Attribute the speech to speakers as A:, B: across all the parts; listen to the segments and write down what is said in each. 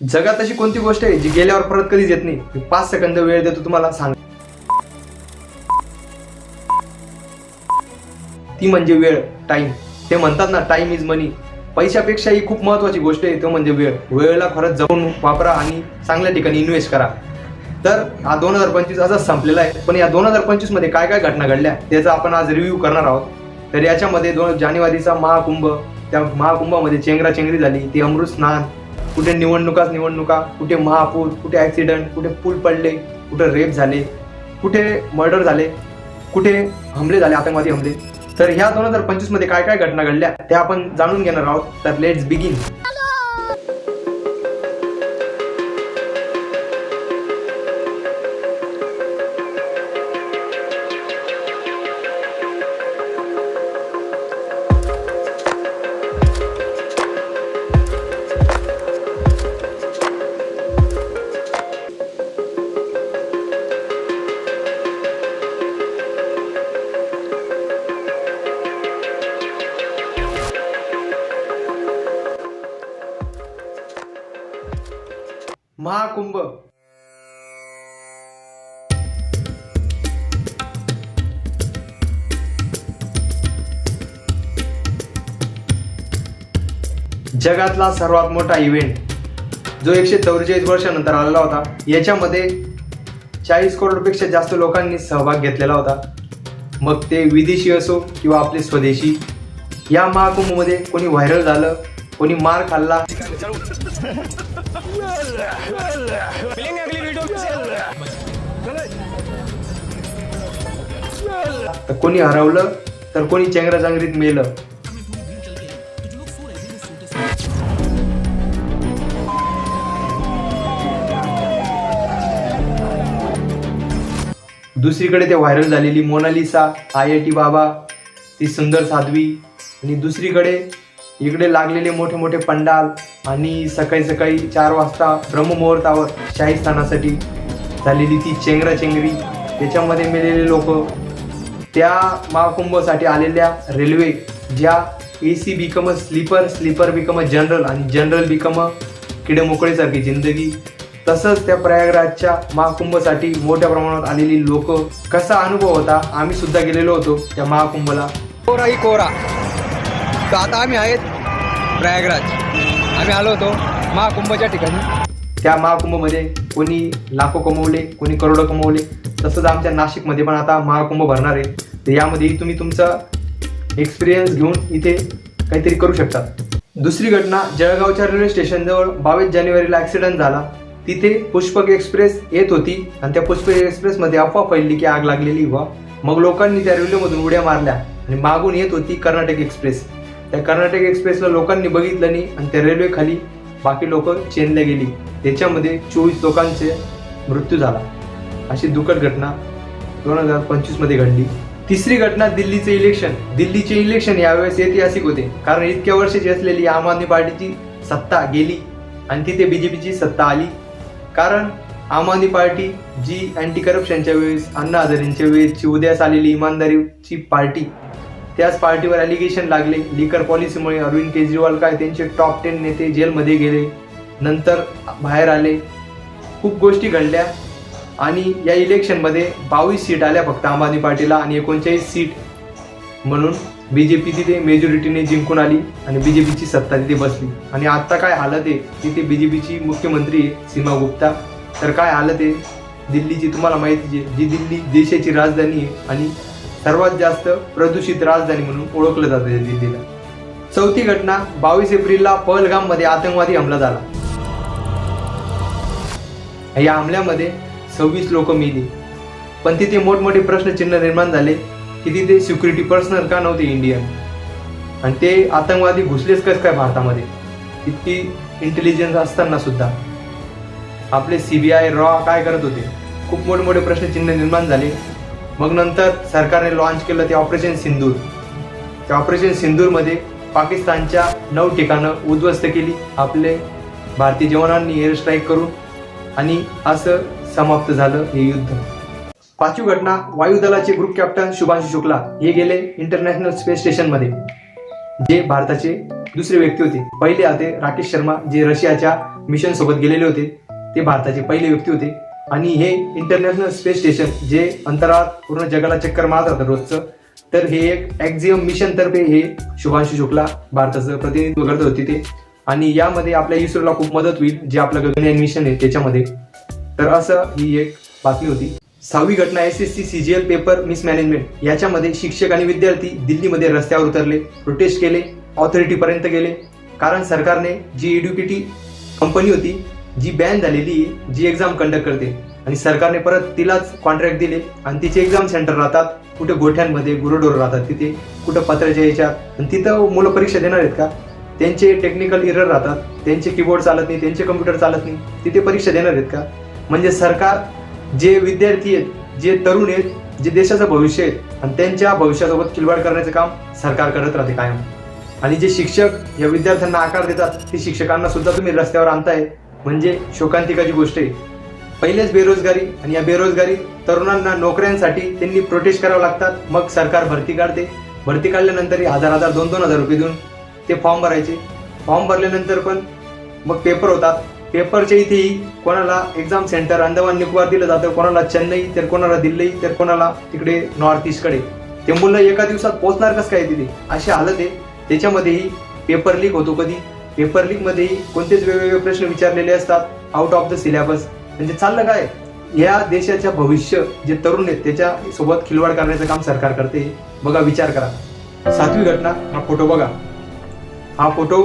A: जगात अशी कोणती गोष्ट आहे जी गेल्यावर परत कधीच येत नाही? मी पाच सेकंद वेळ देतो तुम्हाला सांग. ती म्हणजे वेळ टाइम ते म्हणतात ना टाइम इज मनी पैशापेक्षा ही खूप महत्वाची गोष्ट आहे तो म्हणजे वेळ. वेळेला खरंच जपून वापरा आणि चांगल्या ठिकाणी इन्व्हेस्ट करा. तर हा दोन हजार पंचवीस असाच संपलेला आहे. पण या दोन हजार पंचवीसमध्ये काय काय घटना घडल्या त्याचा आपण आज रिव्ह्यू करणार आहोत. तर याच्यामध्ये दोन जानेवारीचा महाकुंभ त्या महाकुंभामध्ये चेंगरा चेंगरी झाली ती अमृत स्नान कुठे निवडणुकाच निवडणुका कुठे महापूर कुठे ऍक्सिडेंट कुठे पूल पडले कुठे रेप झाले कुठे मर्डर झाले कुठे हमले झाले आतंकवादी हमले. तर ह्या दोन हजार पंचवीसमध्ये काय काय घटना घडल्या त्या आपण जाणून घेणार आहोत. तर लेट्स बिगिन जगातला सर्वात मोठा इव्हेंट जो एकशे चौवेचाळीस वर्षानंतर आलेला होता याच्यामध्ये चाळीस करोडपेक्षा जास्त लोकांनी सहभाग घेतलेला होता. मग ते विदेशी असो किंवा आपले स्वदेशी या महाकुंभमध्ये कोणी व्हायरल झालं कोणी मार खाल्ला. तर कोणी हरवलं तर कोणी चेंगराचांगरीत मेलं. दुसरीकडे ते व्हायरल झालेली मोनालिसा आय आय टी बाबा ती सुंदर साध्वी. आणि दुसरीकडे इकडे लागलेले मोठे मोठे पंडाल आणि सकाळी सकाळी चार वाजता ब्रह्ममुहूर्तावर शाही स्थानासाठी झालेली ती चेंगरा चेंगरी. त्याच्यामध्ये मेलेले लोक त्या महाकुंभसाठी आलेल्या रेल्वे ज्या A C become a sleeper sleeper become a general आणि जनरल बिकम अ किडेमोकळीसारखी जिंदगी. तसंच त्या प्रयागराजच्या महाकुंभसाठी मोठ्या प्रमाणात आलेली लोक कसा अनुभव होता आम्ही सुद्धा गेलेलो होतो त्या महाकुंभला.
B: कोराही कोरा. तर आता आम्ही आहेत प्रयागराज. आम्ही आलो होतो महाकुंभच्या ठिकाणी.
A: त्या महाकुंभमध्ये कोणी लाखो कमवले कोणी करोडो कमवले. तसंच आमच्या नाशिकमध्ये पण आता महाकुंभ भरणार आहे. तर यामध्ये तुम्ही तुमचा एक्सपिरियन्स घेऊन इथे काहीतरी करू शकता. दुसरी घटना जळगावच्या रेल्वे स्टेशनजवळ बावीस जानेवारीला ॲक्सिडेंट झाला. तिथे पुष्पक एक्सप्रेस येत होती आणि त्या पुष्पक एक्सप्रेसमध्ये अफवा फैलली की आग लागलेली व्हा. मग लोकांनी त्या रेल्वेमधून उड्या मारल्या आणि मागून येत होती कर्नाटक एक्सप्रेस. त्या कर्नाटक एक्सप्रेसला लोकांनी बघितलं नाही आणि त्या रेल्वे खाली बाकी लोक चेनल्या गेली. त्याच्यामध्ये चोवीस लोकांचे मृत्यू झाला. अशी दुखद घटना दोन हजार पंचवीसमध्ये घडली. तिसरी घटना दिल्लीचे इलेक्शन. दिल्लीचे इलेक्शन यावेळेस ऐतिहासिक होते. कारण इतक्या वर्षाची असलेली आम आदमी पार्टीची सत्ता गेली आणि तिथे बीजेपीची सत्ता आली. कारण आम आदमी पार्टी जी अँटी करप्शनच्या वेळेस अण्णा हजारेंच्या वेळेसची उदयास आलेली इमानदारीची पार्टी त्याच पार्टीवर अलिगेशन लागले. लिकर पॉलिसीमुळे अरविंद केजरीवाल काय त्यांचे टॉप टेन नेते जेलमध्ये गेले नंतर बाहेर आले. खूप गोष्टी घडल्या आणि या इलेक्शनमध्ये बावीस सीट आल्या फक्त आम आदमी पार्टीला आणि एकोणचाळीस सीट म्हणून. बीजेपी तिथे मेजॉरिटीने जिंकून आली आणि बीजेपीची सत्ता तिथे बसली. आणि आत्ता काय हालत आहे? तिथे बीजेपीची मुख्यमंत्री आहे सीमा गुप्ता. तर काय हालत आहे? दिल्लीची तुम्हाला माहिती आहे जी दिल्ली देशाची राजधानी आहे आणि सर्वात जास्त प्रदूषित राजधानी म्हणून ओळखलं जातं या दिल्लीला. चौथी घटना बावीस एप्रिलला पहलगाममध्ये आतंकवादी हमला झाला. या हमल्यामध्ये सव्वीस लोक मेली. पण तिथे मोठमोठे प्रश्नचिन्ह निर्माण झाले. की तिथे सिक्युरिटी पर्सनल का नव्हते इंडियन आणि ते आतंकवादी घुसलेच कस काय भारतामध्ये? इतकी इंटेलिजन्स असताना सुद्धा. आपले आय रॉ काय करत होते? खूप मोठमोठे प्रश्नचिन्ह निर्माण झाले. मग नंतर सरकारने लॉन्च केलं ते ऑपरेशन सिंदूर त्या ऑपरेशन सिंदूरमध्ये पाकिस्तानच्या नऊ ठिकाणं उद्ध्वस्त केली. आपले भारतीय जवानांनी एअर स्ट्राईक करून आणि असं समाप्त झालं हे युद्ध. पाचवी घटना वायुदलाचे ग्रुप कॅप्टन शुभांशु शुक्ला हे गेले इंटरनॅशनल स्पेस स्टेशनमध्ये जे भारताचे दुसरे व्यक्ती होते. पहिले होते राकेश शर्मा जे रशियाच्या मिशन सोबत गेलेले होते ते भारताचे पहिले व्यक्ती होते. आणि हे इंटरनॅशनल स्पेस स्टेशन जे अंतराळात पूर्ण जगाला चक्कर मारत राहतं रोजचं तर हे एक ॲक्झियम मिशन तर्फे हे शुभांशु शुक्ला भारताचं प्रतिनिधित्व करत होते ते. आणि यामध्ये आपल्या इस्रोला खूप मदत होईल जे आपलं गगनयान मिशन आहे त्याच्यामध्ये. तर असं ही एक बातमी होती. सहावी घटना S S C CGL paper mismanagement याच्यामध्ये शिक्षक आणि विद्यार्थी दिल्लीमध्ये रस्त्यावर उतरले प्रोटेस्ट केले ऑथॉरिटीपर्यंत गेले. कारण सरकारने जी एड्युकेटी कंपनी होती जी बॅन झालेली आहे, जी एक्झाम कंडक्ट करते. आणि सरकारने परत तिलाच कॉन्ट्रॅक्ट दिले. आणि तिचे एक्झाम सेंटर राहतात कुठे गोठ्यांमध्ये गुरुडोर राहतात तिथे कुठं पत्राच्या याच्यात. आणि तिथं मुलं परीक्षा देणार आहेत का? त्यांचे टेक्निकल इरर राहतात. त्यांचे कीबोर्ड चालत नाही त्यांचे कम्प्युटर चालत नाही. तिथे परीक्षा देणार आहेत का? म्हणजे सरकार जे विद्यार्थी आहेत जे तरुण आहेत जे देशाचं भविष्य आहे आणि त्यांच्या भविष्यासोबत खिलवाड करण्याचं काम सरकार करत राहते कायम. आणि जे शिक्षक या विद्यार्थ्यांना आकार देतात ते शिक्षकांना सुद्धा तुम्ही रस्त्यावर आणताय. म्हणजे शोकांतिकाची गोष्ट आहे. पहिलेच बेरोजगारी आणि या बेरोजगारी तरुणांना नोकऱ्यांसाठी त्यांनी प्रोटेस्ट करावं लागतात. मग सरकार भरती काढते. भरती काढल्यानंतर हजार हजार दोन दोन हजार रुपये देऊन ते फॉर्म भरायचे. फॉर्म भरल्यानंतर पण मग पेपर होतात. पेपरच्या इथेही कोणाला एक्झाम सेंटर अंदमान निकोबार दिलं जातं कोणाला चेन्नई तर कोणाला दिल्ली तर कोणाला तिकडे नॉर्थ ईस्टकडे ते मुलं एका दिवसात पोहोचणार कसं काय तिथे? अशी हालत आहे. त्याच्यामध्येही पेपर लीक होतो कधी? पेपर लीक मध्येही कोणतेच वेगवेगळे प्रश्न विचारलेले असतात. आउट ऑफ द सिलेबस म्हणजे चाललं काय? या देशाच्या भविष्य जे तरुण आहेत त्याच्या सोबत खिलवाड करण्याचं काम सरकार करते. बघा विचार करा. सातवी घटना हा फोटो बघा. हा फोटो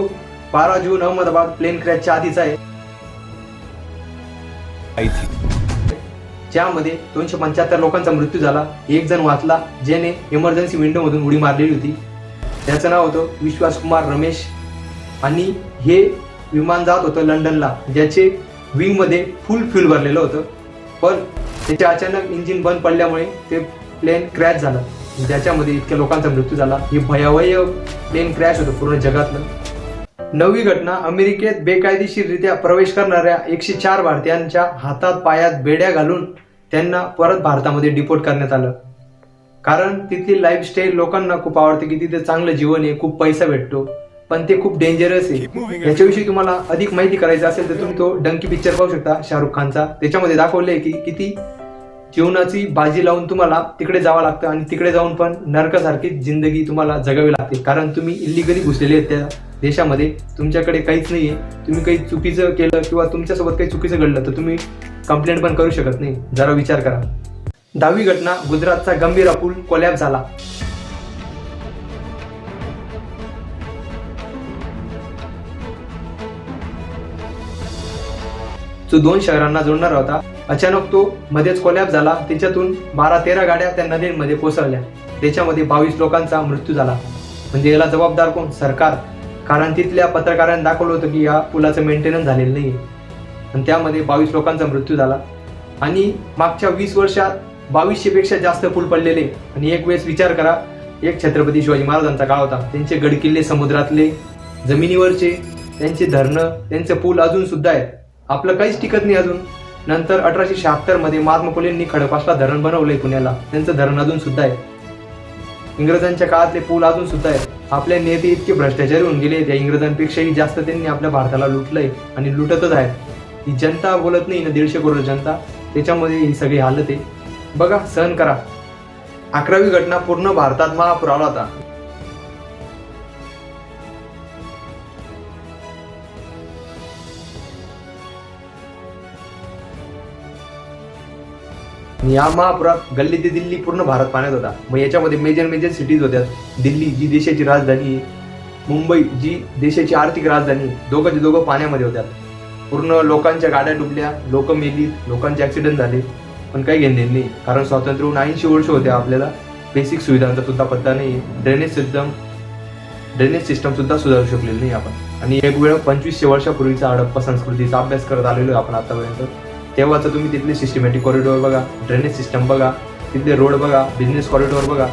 A: बारा जून अहमदाबाद प्लेन क्रॅशच्या आधीचा आहे. ज्यामध्ये दोनशे पंच्याहत्तर लोकांचा मृत्यू झाला. एक जण वाचला ज्याने इमर्जन्सी विंडो मधून उडी मारलेली होती. त्याचं नाव होतं विश्वास कुमार रमेश. आणि हे विमान जात होतं लंडनला ज्याचे विंगमध्ये फुल फ्यूल भरलेलं होतं. पण त्याचे अचानक इंजिन बंद पडल्यामुळे ते प्लेन क्रॅश झालं. ज्याच्यामध्ये इतक्या लोकांचा मृत्यू झाला. हे भयावह प्लेन क्रॅश होतं पूर्ण जगातलं. नववी घटना अमेरिकेत बेकायदेशीररित्या प्रवेश करणाऱ्या एकशे चार भारतीयांच्या हातात पायात बेड्या घालून त्यांना परत भारतामध्ये डिपोर्ट करण्यात आलं. कारण तिथली लाईफस्टाईल लोकांना खूप आवडते की तिथे चांगलं जीवन आहे खूप पैसा भेटतो पण ते खूप डेंजरस आहे. याच्याविषयी तुम्हाला अधिक माहिती करायची असेल तर तुम्ही तो डंकी पिक्चर पाहू शकता शाहरुख खानचा. त्याच्यामध्ये दाखवले की किती जीवनाची बाजी लावून तुम्हाला तिकडे जावं लागतं आणि तिकडे जाऊन पण नरकासारखी जिंदगी तुम्हाला जगावी लागते. कारण तुम्ही इलिगली घुसलेले आहेत त्या देशामध्ये तुमच्याकडे काहीच नाहीये. तुम्ही काही चुकीचं केलं किंवा तुमच्यासोबत काही चुकीचं घडलं तर तुम्ही कंप्लेंट पण करू शकत नाही. जरा विचार करा. दहावी घटना गुजरातचा गंभीरा पूल कोलॅप झाला. जो दोन शहरांना जोडणारा होता अचानक तो मध्येच कोलॅप झाला. त्याच्यातून बारा तेरा गाड्या त्या नदीमध्ये कोसळल्या. त्याच्यामध्ये बावीस लोकांचा मृत्यू झाला. म्हणजे याला जबाबदार कोण? सरकार. कारण तिथल्या पत्रकारांनी दाखवलं होतं की या पुलाचं मेंटेनन्स झालेलं नाही आणि त्यामध्ये बावीस लोकांचा मृत्यू झाला. आणि मागच्या वीस वर्षात बावीसशेपेक्षा जास्त पूल पडलेले. आणि एक वेळेस विचार करा एक छत्रपती शिवाजी महाराजांचा काळ होता. त्यांचे गडकिल्ले समुद्रातले जमिनीवरचे त्यांचे धरणं त्यांचे पूल अजून सुद्धा आहेत. आपलं काहीच टिकत नाही अजून. नंतर अठराशे शहात्तरमध्ये महात्मा फुलेंनी खडपासला धरण बनवलंय पुण्याला. त्यांचं धरण अजून सुद्धा आहे. इंग्रजांच्या काळातले पूल अजून सुद्धा आहेत. आपले नेते इतके भ्रष्टाचारी होऊन गेले त्या इंग्रजांपेक्षाही जास्त त्यांनी आपल्या भारताला लुटलंय आणि लुटतच आहेत. ही जनता बोलत नाही ना दीडशे करोड जनता. त्याच्यामध्ये ही सगळी हालत आहे. बघा सहन करा. अकरावी घटना पूर्ण भारतात महापूर आला होता. आणि या गल्ली ते दिल्ली पूर्ण भारत पाण्यात होता. मग याच्यामध्ये मेजर मेजर सिटीज होत्या. दिल्ली जी देशाची राजधानी मुंबई जी देशाची आर्थिक राजधानी आहे. दोघं दोघं पाण्यामध्ये होत्या. पूर्ण लोकांच्या गाड्या डुबल्या लोक मेली. लोकांचे ऍक्सिडेंट झाले. पण काही घेणे नाही. कारण स्वातंत्र्य होऊन ऐंशी वर्ष होते आपल्याला. बेसिक सुविधांचा सुद्धा पत्ता नाही. ड्रेनेज सिस्टम ड्रेनेज सिस्टम सुद्धा सुधारू शकलेली नाही आपण. आणि एक वेळ पंचवीसशे वर्षापूर्वीचा हडप्पा संस्कृतीचा अभ्यास करत आलेलो आहे आपण आतापर्यंत. तेव्हाच तुम्ही तिथले सिस्टमॅटिक कॉरिडॉर बघा ड्रेनेज सिस्टम बघा तिथले रोड बघा बिझनेस कॉरिडॉर बघा.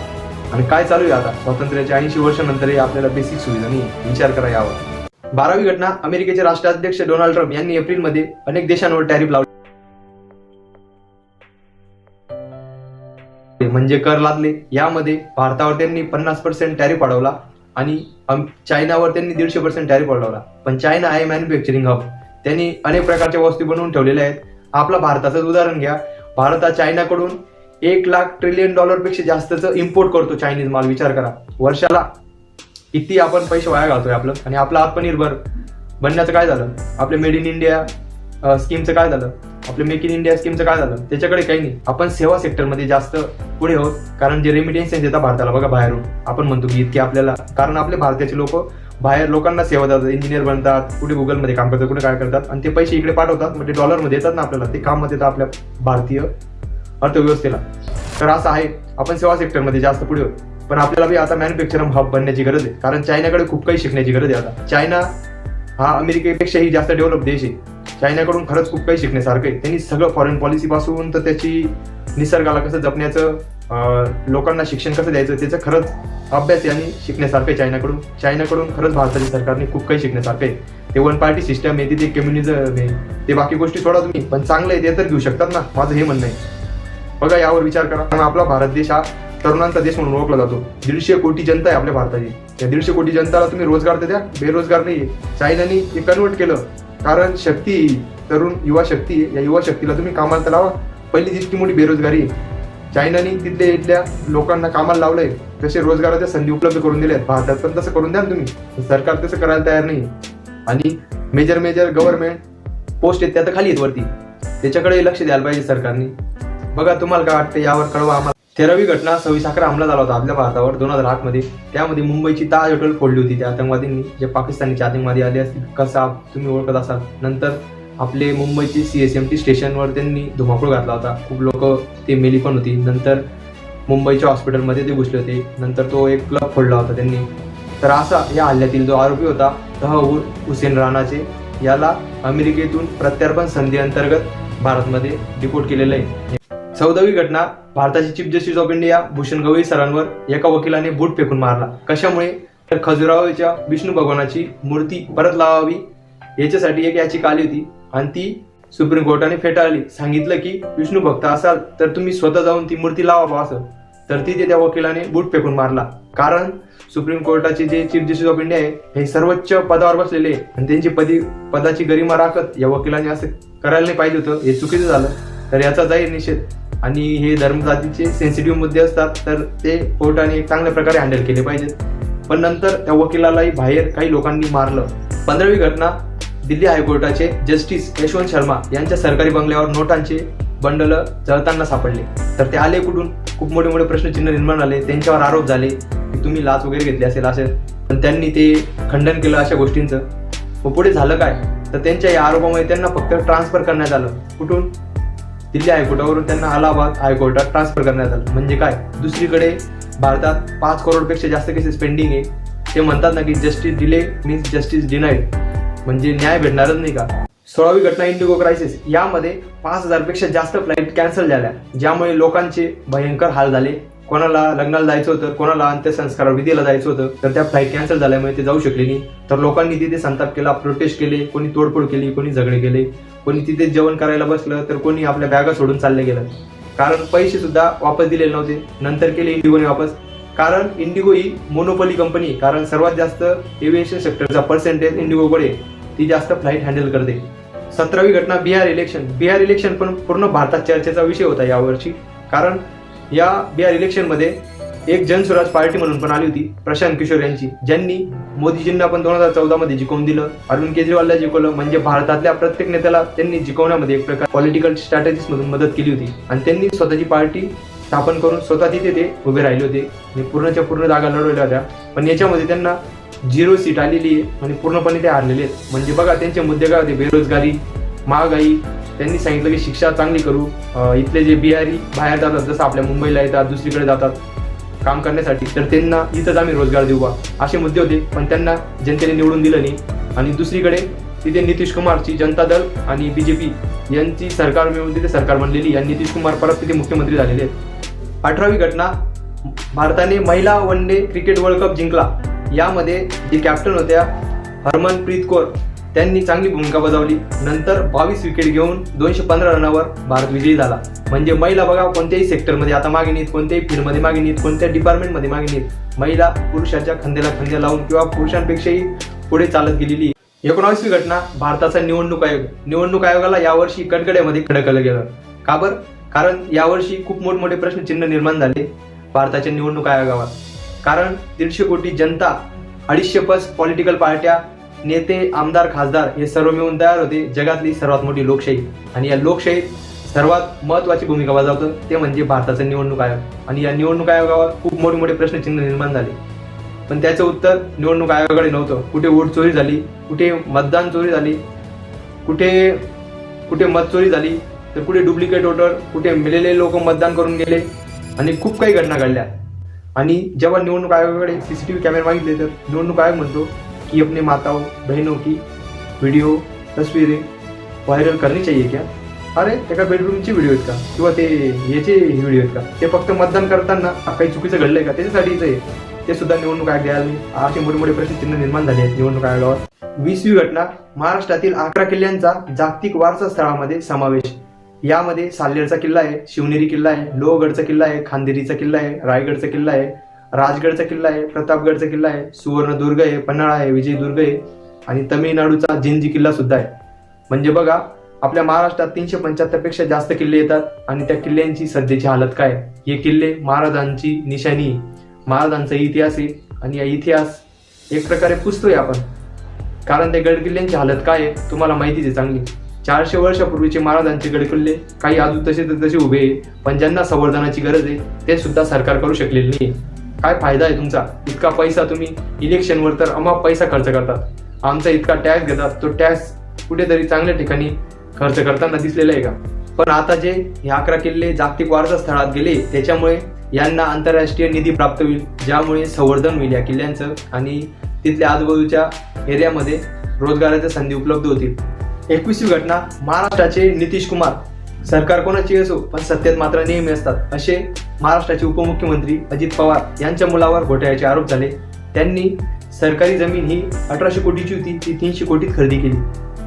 A: आणि काय चालू आहे आता? स्वातंत्र्याच्या ऐंशी वर्षानंतरही आपल्याला बेसिक सुविधा नाही. विचार करा यावा बारावी घटना अमेरिकेचे राष्ट्राध्यक्ष डोनाल्ड ट्रम्प यांनी एप्रिलमध्ये अनेक देशांवर टॅरिफ लावले. म्हणजे कर लादले. यामध्ये भारतावर त्यांनी पन्नास पर्सेंट टॅरिफ वाढवला आणि चायनावर त्यांनी दीडशे पर्सेंट टॅरिफ वाढवला. पण चायना आहे मॅन्युफॅक्चरिंग हब. त्यांनी अनेक प्रकारच्या वस्तू बनवून ठेवलेल्या आहेत. आपला भारताचंच उदाहरण घ्या. भारत हा चायनाकडून एक लाख ट्रिलियन डॉलरपेक्षा जास्तचं इम्पोर्ट करतो चायनीज माल. विचार करा. वर्षाला किती आपण पैसे वाया घालतोय आपलं? आणि आपलं आत्मनिर्भर बनण्याचं काय झालं? आपले मेड इन इंडिया स्कीमचं काय झालं? आपले मेक इन इंडिया स्कीमचं काय झालं? त्याच्याकडे काही नाही. आपण सेवा सेक्टरमध्ये जास्त पुढे आहोत. कारण जे रेमिटेन्स येतात भारताला बघा बाहेरून. आपण म्हणतो की इतके आपल्याला. कारण आपले भारताचे लोक बाहेर लोकांना सेवा देतात इंजिनियर बनतात कुठे गुगलमध्ये काम करतात कुठे काय करतात आणि ते पैसे इकडे पाठवतात म्हणजे डॉलरमध्ये येतात ना आपल्याला ते काम देतात आपल्या भारतीय अर्थव्यवस्थेला. तर असं आहे आपण सेवा सेक्टरमध्ये जास्त पुढे आहोत पण आपल्याला बी आता मॅन्युफॅक्चरिंग हब बनण्याची गरज आहे. कारण चायनाकडे खूप काही शिकण्याची गरज आहे आता. चायना हा अमेरिकेपेक्षाही जास्त डेव्हलप देश आहे. चायनाकडून खरंच खूप काही शिकण्यासारखं आहे. त्यांनी सगळं फॉरेन पॉलिसी पासून तर त्याची निसर्गाला कसं जपण्याचं लोकांना शिक्षण कसं द्यायचं त्याचं खरंच अभ्यास आहे आणि शिकण्यासारखं आहे चायनाकडून. चायनाकडून खरंच भारताच्या सरकारने खूप काही शिकण्यासारखं आहे. ते वन पार्टी सिस्टम आहे तिथे कम्युनिझम आहे ते बाकी गोष्टी सोडा तुम्ही. पण चांगलं आहे ते तर घेऊ शकतात ना. माझं हे म्हणणं आहे. बघा यावर विचार करा. आपला भारत देश हा तरुणांचा देश म्हणून ओळखला जातो. दीडशे कोटी जनता आहे आपल्या भारताची. त्या दीडशे कोटी जनताला तुम्ही रोजगार तर द्या. बेरोजगार नाही आहे चायनाने ते कन्वर्ट केलं. कारण शक्ती तरुण युवा शक्ती या युवा शक्तीला तुम्ही कामाला तर लावा. पहिली जितकी मोठी बेरोजगारी चायनानी तिथले तिथल्या इथल्या लोकांना कामाला लावलंय तसे रोजगाराच्या संधी उपलब्ध करून दिल्या आहेत भारतात पण तसं करून द्या ना तुम्ही. सरकार तसं करायला तयार नाही. आणि मेजर मेजर गव्हर्नमेंट पोस्ट आहेत त्या तर खाली आहेत वरती. त्याच्याकडे लक्ष द्यायला पाहिजे सरकारने. बघा तुम्हाला काय वाटतं यावर कळवा आम्हाला. तेरावी घटना सव्वीस अकरा हमला झाला होता आपल्या भारतावर दोन हजार आठमध्ये. त्यामध्ये मुंबईची ताज हॉटेल फोडली होती. त्या आतंकवादींनी जे पाकिस्तानीचे आतंकवादी आले असतील कसा तुम्ही ओळखत असाल. नंतर आपले मुंबईची सी एस एम टी स्टेशनवर त्यांनी धुमाकूळ घातला होता. खूप लोक ते मेली पण होती. नंतर मुंबईच्या हॉस्पिटलमध्ये ते घुसले होते. नंतर तो एक क्लब फोडला होता त्यांनी. तर असा या हल्ल्यातील जो आरोपी होता तहऊर हुसेन राणाचे याला अमेरिकेतून प्रत्यार्पण संधी अंतर्गत भारतमध्ये डिपोर्ट केलेलं आहे. चौदावी घटना भारताचे chief justice of India Bhushan Gavai सरांवर एका वकिलाने बूट फेकून मारला. कशामुळे? तर खजुरावच्या विष्णू भगवानाची मूर्ती परत लावावी याच्यासाठी एक याचिका आली होती आणि ती सुप्रीम कोर्टाने फेटाळली. सांगितलं की विष्णू भक्त असाल तर तुम्ही स्वतः जाऊन ती मूर्ती लावा असं. तर तिथे त्या वकिलाने बूट फेकून मारला. कारण सुप्रीम कोर्टाचे जे चीफ जस्टिस ऑफ इंडिया आहे हे सर्वोच्च पदावर बसलेले आणि त्यांची पदी पदाची गरिमा राखत या वकिलाने असं करायला नाही पाहिजे होतं. हे चुकीचं झालं. तर याचा जाहीर निषेध आणि हे धर्मजातीचे सेन्सिटिव्ह मुद्दे असतात तर ते कोर्टाने चांगल्या प्रकारे हँडल केले पाहिजेत. पण नंतर त्या वकिलालाही बाहेर काही लोकांनी मारलं. पंधरावी घटना दिल्ली हायकोर्टाचे जस्टिस यशवंत शर्मा यांच्या सरकारी बंगल्यावर नोटांचे बंडल जळताना सापडले. तर ते आले कुठून? खूप मोठे मोठे प्रश्नचिन्ह निर्माण झाले. त्यांच्यावर आरोप झाले की तुम्ही लाच वगैरे घेतली असेल असेल. पण त्यांनी ते खंडन केलं अशा गोष्टींचं. मग पुढे झालं काय? तर त्यांच्या या आरोपामुळे त्यांना फक्त ट्रान्सफर करण्यात आलं. कुठून? दिल्ली हायकोर्टावरून त्यांना अलाहाबाद हायकोर्टात ट्रान्सफर करण्यात आलं. म्हणजे काय? दुसरीकडे भारतात पाच करोडपेक्षा जास्त केसेस पेंडिंग आहे. ते म्हणतात ना की justice delay means justice denied म्हणजे न्याय भेटणारच नाही का? सोळावी घटना इंडिगो क्रायसिस यामध्ये पाच हजारपेक्षा जास्त फ्लाईट कॅन्सल झाल्या. ज्यामुळे लोकांचे भयंकर हाल झाले. कोणाला लग्नाला जायचं होतं कोणाला अंत्यसंस्कार विधीला जायचं होतं तर त्या फ्लाईट कॅन्सल झाल्यामुळे ते जाऊ शकले नाही. तर लोकांनी तिथे संताप केला प्रोटेस्ट केले कोणी तोडफोड केली कोणी झगडे केले कोणी तिथे जेवण करायला बसलं तर कोणी आपल्या बॅगा सोडून चालले गेलं. कारण पैसे सुद्धा वापस दिलेले नव्हते. नंतर केले इंडिगोने वापस. कारण इंडिगो ही मोनोपॉली कंपनी कारण सर्वात जास्त एव्हिएशन सेक्टरचा पर्सेंटेज इंडिगोकडे ती जास्त फ्लाईट हँडल करते. सतरावी घटना बिहार इलेक्शन बिहार इलेक्शन पण पूर्ण भारतात चर्चेचा विषय होता यावर्षी. कारण या बिहार इलेक्शनमध्ये एक जनस्वराज पार्टी म्हणून पण आली होती प्रशांत किशोर यांची. ज्यांनी मोदीजींना पण दोन हजार चौदा मध्ये जिंकवून दिलं. अरविंद केजरीवालला जिंकवलं. म्हणजे भारतातल्या प्रत्येक नेत्याला त्यांनी जिंकवण्यामध्ये एक प्रकार पॉलिटिकल स्ट्रॅटेजीज मधून मदत केली होती. आणि त्यांनी स्वतःची पार्टी स्थापन करून स्वतः तिथे ते उभे राहिले होते. आणि पूर्णच्या पूर्ण जागा लढवल्या होत्या. पण याच्यामध्ये त्यांना झिरो सीट आलेली आहे. आणि पूर्णपणे ते हारलेले आहेत. म्हणजे बघा त्यांचे मुद्दे काय होते बेरोजगारी महागाई त्यांनी सांगितलं की शिक्षा चांगली करू. इथले जे बिहारी बाहेर जातात जसं आपल्या मुंबईला येतात दुसरीकडे जातात काम करण्यासाठी तर त्यांना इथंच आम्ही रोजगार देऊ बा. असे मुद्दे होते पण त्यांना जनतेने निवडून दिलं नाही. आणि दुसरीकडे तिथे नितीश कुमारची जनता दल आणि बी जे पी यांची सरकार मिळून तिथे सरकार बनलेली आणि नितीश कुमार परत तिथे मुख्यमंत्री झालेले आहेत. अठरावी घटना भारताने महिला one day cricket world cup जिंकला. यामध्ये जे कॅप्टन होत्या हरमनप्रीत कौर. त्यांनी चांगली भूमिका बजावली. नंतर बावीस विकेट घेऊन दोनशे पंधरा रनावर भारत विजयी झाला. म्हणजे महिला बघा कोणत्याही सेक्टरमध्ये आता मागे नाहीत कोणत्याही फील्डमध्ये मागे नाहीत कोणत्या डिपार्टमेंटमध्ये मागे नाहीत. महिला पुरुषाच्या खांद्याला खांद्या लावून किंवा पुरुषांपेक्षाही पुढे चालत गेलेली एकोणावीसवी घटना भारताचा निवडणूक आयोग. निवडणूक आयोगाला यावर्षी कडकड्यामध्ये खडकलं गेलं. का बरं? कारण यावर्षी खूप मोठमोठे प्रश्नचिन्ह निर्माण झाले भारताच्या निवडणूक आयोगावर. कारण दीडशे कोटी जनता अडीचशे पस पॉलिटिकल पार्ट्या नेते आमदार खासदार हे सर्व मिळून तयार होते. जगातली सर्वात मोठी लोकशाही. आणि या लोकशाहीत सर्वात महत्वाची भूमिका बजावतं ते म्हणजे भारताचं निवडणूक आयोग. आणि या निवडणूक आयोगावर खूप मोठे मोठे प्रश्नचिन्ह निर्माण झाले. पण त्याचं उत्तर निवडणूक आयोगाकडे नव्हतं. कुठे वोट चोरी झाली कुठे मतदान चोरी झाली कुठे कुठे मत चोरी झाली तर कुठे डुप्लिकेट वोटर कुठे मिलेले लोक मतदान करून गेले आणि खूप काही घटना घडल्या. आणि जेव्हा निवडणूक आयोगाकडे सी सी टी व्ही कॅमेरे मागितले तर निवडणूक आयोग म्हणतो की अपने माताओं बहनों की व्हिडिओ तस्वीरें व्हायरल करनी चाहिए क्या? अरे एका बेडरूमची व्हिडिओ आहेत का? किंवा ते याचे व्हिडिओ आहेत का? ते फक्त मतदान करताना काही चुकीचं घडलंय का? त्याच्यासाठी ते ते सुद्धा निवडणूक आयोग असे मोठे मोठे प्रश्नचिन्ह निर्माण झाले आहेत निवडणूक आयोगावर. वीसवी घटना महाराष्ट्रातील अकरा किल्ल्यांचा जागतिक वारसा स्थळामध्ये समावेश. यामध्ये साल्हेरचा किल्ला आहे शिवनेरी किल्ला आहे लोहगडचा किल्ला आहे खांदेरीचा किल्ला आहे रायगडचा किल्ला आहे राजगडचा किल्ला आहे प्रतापगडचा किल्ला आहे सुवर्णदुर्ग आहे पन्हाळा आहे विजयदुर्ग आहे आणि तमिळनाडूचा जिंजी किल्ला सुद्धा आहे. म्हणजे बघा आपल्या महाराष्ट्रात तीनशे पंच्याहत्तरपेक्षा जास्त किल्ले येतात आणि त्या किल्ल्यांची सध्याची हालत काय हे किल्ले महाराजांची निशाणी महाराजांचा इतिहास आहे आणि या इतिहास एक प्रकारे पुसतोय आपण. कारण त्या गडकिल्ल्यांची हालत काय आहे तुम्हाला माहितीच आहे चांगली. चारशे वर्षापूर्वीचे महाराजांचे गडकिल्ले काही अजून तसे तर तसे उभे आहे पण ज्यांना संवर्धनाची गरज आहे ते सुद्धा सरकार करू शकलेले नाही काय फायदा आहे तुमचा? इतका पैसा तुम्ही इलेक्शनवर तर अमाप पैसा खर्च करतात. आमचा इतका टॅक्स घेतात तो टॅक्स कुठेतरी चांगल्या ठिकाणी खर्च करताना दिसलेला आहे का? पण आता जे हे अकरा किल्ले जागतिक वारसा स्थळात गेले त्याच्यामुळे यांना आंतरराष्ट्रीय निधी प्राप्त होईल ज्यामुळे संवर्धन होईल या किल्ल्यांचं आणि तिथल्या आजूबाजूच्या एरियामध्ये रोजगाराच्या संधी उपलब्ध होतील. एकवीसवी घटना महाराष्ट्राचे नितीश कुमार. सरकार कोणाची असो पण सत्तेत मात्र नेहमी असतात. असे महाराष्ट्राचे उपमुख्यमंत्री अजित पवार यांच्या मुलावर घोटाळ्याचे आरोप झाले. त्यांनी सरकारी जमीन ही अठराशे कोटीची होती ती तीनशे कोटीत खरेदी केली.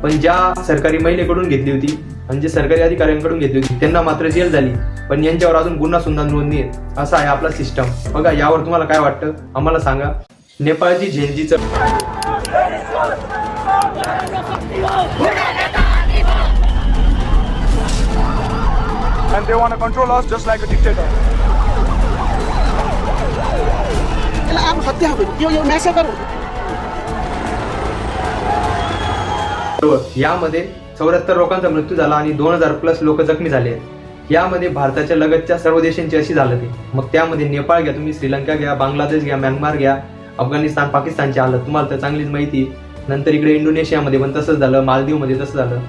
A: पण ज्या सरकारी महिलेकडून घेतली होती म्हणजे सरकारी अधिकाऱ्यांकडून घेतली होती त्यांना मात्र जेल झाली. पण यांच्यावर अजून गुन्हा सुद्धा नोंदणी आहे. असा आहे आपला सिस्टम बघा यावर तुम्हाला काय वाटतं? आम्हाला सांगा. नेपाळची झेंजीचं
C: and they want to control us just like a dictator.
D: त्याला आत्महत्या हवी. किंवा मॅसे
A: करू. यामध्ये चौऱ्याहत्तर लोकांचा मृत्यू झाला आणि दोन हजार प्लस लोक जखमी झाले यामध्ये भारताच्या लगतच्या सर्व देशांची अशी झालं ते मग त्यामध्ये नेपाळ घ्या तुम्ही श्रीलंका घ्या बांगलादेश घ्या म्यानमार घ्या अफगाणिस्तान पाकिस्तानचे आलं तुम्हाला तर चांगलीच माहिती नंतर इकडे इंडोनेशियामध्ये पण तसंच झालं मालदीवमध्ये तसं झालं.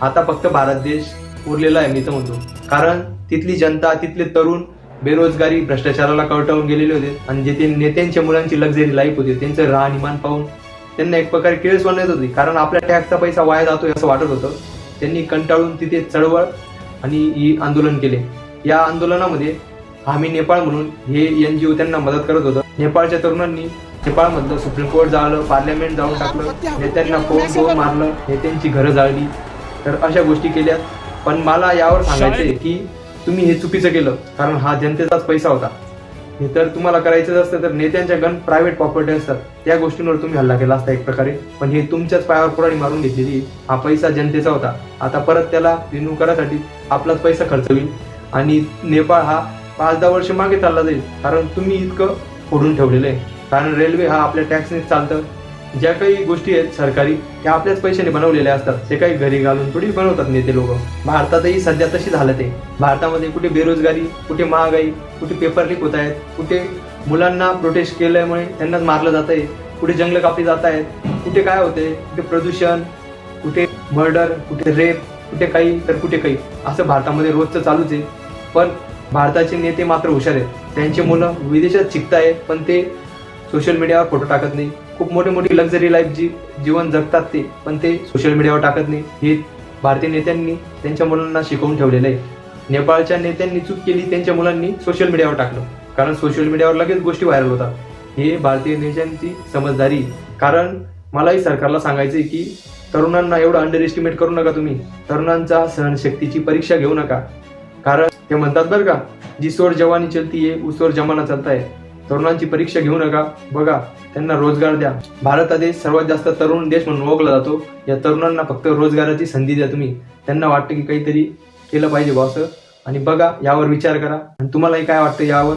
A: आता फक्त भारत देश उरलेला आहे मी तर म्हणतो. कारण तिथली जनता तिथले तरुण बेरोजगारी भ्रष्टाचाराला कवटाळून गेलेले होते. आणि जे ते नेत्यांच्या मुलांची लक्झरी लाईफ होती त्यांचं राहणीमान पाहून त्यांना एक प्रकारे केळस वाढत होती. कारण आपल्या टॅक्सचा पैसा वाया जातोय असं वाटत होतं. त्यांनी कंटाळून तिथे चळवळ आणि ही आंदोलन केले. या आंदोलनामध्ये आम्ही नेपाळ म्हणून हे एन जी ओ त्यांना मदत करत होतं. नेपाळच्या तरुणांनी नेपाळमधलं सुप्रीम कोर्ट जाळलं पार्लमेंट जाऊन टाकलं नेत्यांना फोन फोन मारलं नेत्यांची घरं जाळली. तर अशा गोष्टी केल्या पण मला यावर सांगायचंय की तुम्ही हे चुकीचं केलं कारण हा जनतेचाच पैसा होता. हे तर तुम्हाला करायचंच असतं तर नेत्यांच्या गण प्रायव्हेट प्रॉपर्टी असतात. त्या गोष्टींवर तुम्ही हल्ला केला असता एक प्रकारे. पण हे तुमच्याच पायावर पुराणी मारून घेतलेली हा पैसा जनतेचा होता. आता परत त्याला रिन्यू करायसाठी आपलाच पैसा खर्च होईल. आणि नेपाळ हा पाच दहा वर्ष मागे चालला जाईल कारण तुम्ही इतकं फोडून ठेवलेलं आहे. कारण रेल्वे हा आपल्या टॅक्सनेच चालतं. ज्या काही गोष्टी आहेत सरकारी त्या आपल्याच पैशाने बनवलेल्या असतात. ते काही घरी घालून थोडी बनवतात नेते लोक. भारतातही सध्या तशी झालं ते भारतामध्ये कुठे बेरोजगारी कुठे महागाई कुठे पेपर लीक होत आहेत कुठे मुलांना प्रोटेस्ट केल्यामुळे त्यांनाच मारलं जात आहे कुठे जंगल कापली जात आहेत कुठे काय होते कुठे प्रदूषण कुठे मर्डर कुठे रेप कुठे काही तर कुठे काही. असं भारतामध्ये रोजचं चालूच आहे. पण भारताचे नेते मात्र हुशार आहेत. त्यांचे मुलं विदेशात शिकतायत पण ते सोशल मीडियावर फोटो टाकत नाही. खूप मोठी मोठी लक्झरी लाईफ जी जीवन जगतात ते. पण ते सोशल मीडियावर टाकत नाही. हे भारतीय नेत्यांनी त्यांच्या मुलांना शिकवून ठेवलेलं आहे. नेपाळच्या नेत्यांनी चूक केली त्यांच्या मुलांनी सोशल मीडियावर टाकलं. कारण सोशल मीडियावर लगेच गोष्टी व्हायरल होतात. हे भारतीय नेत्यांची समजदारी कारण मलाही सरकारला सांगायचंय की तरुणांना एवढं अंडर एस्टिमेट करू नका तुम्ही. तरुणांचा सहनशक्तीची परीक्षा घेऊ नका. कारण ते म्हणतात बरं का जी सोर जवानी चलती आहे उसोर जमाना चलता है तरुणांची परीक्षा घेऊ नका. बघा त्यांना रोजगार द्या. भारत हा देश सर्वात जास्त तरुण देश म्हणून ओळखला जातो. या तरुणांना फक्त रोजगाराची संधी द्या तुम्ही. त्यांना वाटतं की काहीतरी केलं पाहिजे बॉस आणि बघा यावर विचार करा. आणि तुम्हालाही काय वाटतं यावर?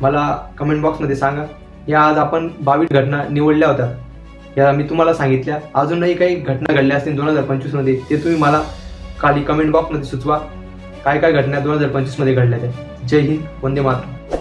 A: मला कमेंट बॉक्समध्ये सांगा. या आज आपण बावीस घटना निवडल्या होत्या. या मी तुम्हाला सांगितल्या. अजूनही काही घटना घडल्या असतील दोन हजार पंचवीसमध्ये ते तुम्ही मला खाली कमेंट बॉक्समध्ये सुचवा. काय काय घटना दोन हजार पंचवीसमध्ये घडल्या त्या. जय हिंद वंदे मातरम.